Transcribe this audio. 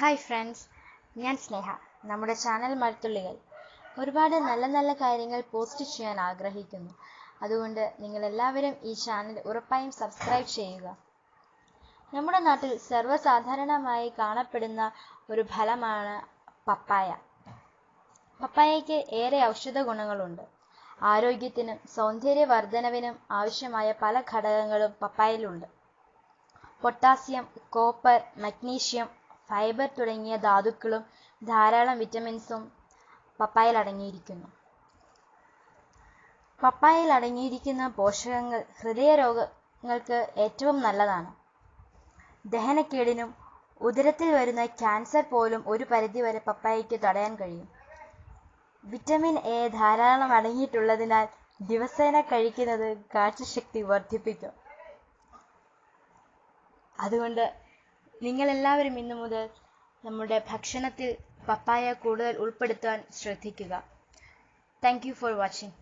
Hi friends ഞാൻ സ്നേഹ. നമ്മുടെ channel മഴത്തുള്ളികൾ. ഒരുപാട് നല്ല നല്ല കാര്യങ്ങൾ പോസ്റ്റ് ചെയ്യാൻ ആഗ്രഹിക്കുന്നു. അതുകൊണ്ട് നിങ്ങൾ എല്ലാവരും ഈ ചാനൽ ഉറപ്പായും സബ്സ്ക്രൈബ് ചെയ്യുക. നമ്മുടെ നാട്ടിൽ സർവസാധാരണമായി കാണപ്പെടുന്ന ഒരു ഫലമാണ് പപ്പായ. പപ്പായയ്ക്ക് ഏറെ ഔഷധ ഗുണങ്ങളുണ്ട്. ആരോഗ്യത്തിനും സൗന്ദര്യവർദ്ധനവിനും ആവശ്യമായ പല ഘടകങ്ങളും പപ്പായയിലുണ്ട്. പൊട്ടാസ്യം കോപ്പർ മഗ്നീഷ്യം ഫൈബർ തുടങ്ങിയ ധാതുക്കളും ധാരാളം വിറ്റമിൻസും പപ്പായയിൽ അടങ്ങിയിരിക്കുന്നു. പപ്പായയിൽ അടങ്ങിയിരിക്കുന്ന പോഷകങ്ങൾ ഹൃദയരോഗങ്ങൾക്ക് ഏറ്റവും നല്ലതാണ്. ദഹനക്കേടിനും ഉദരത്തിൽ വരുന്ന ക്യാൻസർ പോലും ഒരു പരിധിവരെ പപ്പായയ്ക്ക് തടയാൻ കഴിയും. വിറ്റമിൻ എ ധാരാളം അടങ്ങിയിട്ടുള്ളതിനാൽ ദിവസേന കഴിക്കുന്നത് കാഴ്ചശക്തി വർദ്ധിപ്പിക്കും. അതുകൊണ്ട് നിങ്ങളെല്ലാവരും ഇന്നു മുതൽ നമ്മുടെ ഭക്ഷണത്തിൽ പപ്പായ കൂടുതൽ ഉൾപ്പെടുത്താൻ ശ്രദ്ധിക്കുക. Thank you for watching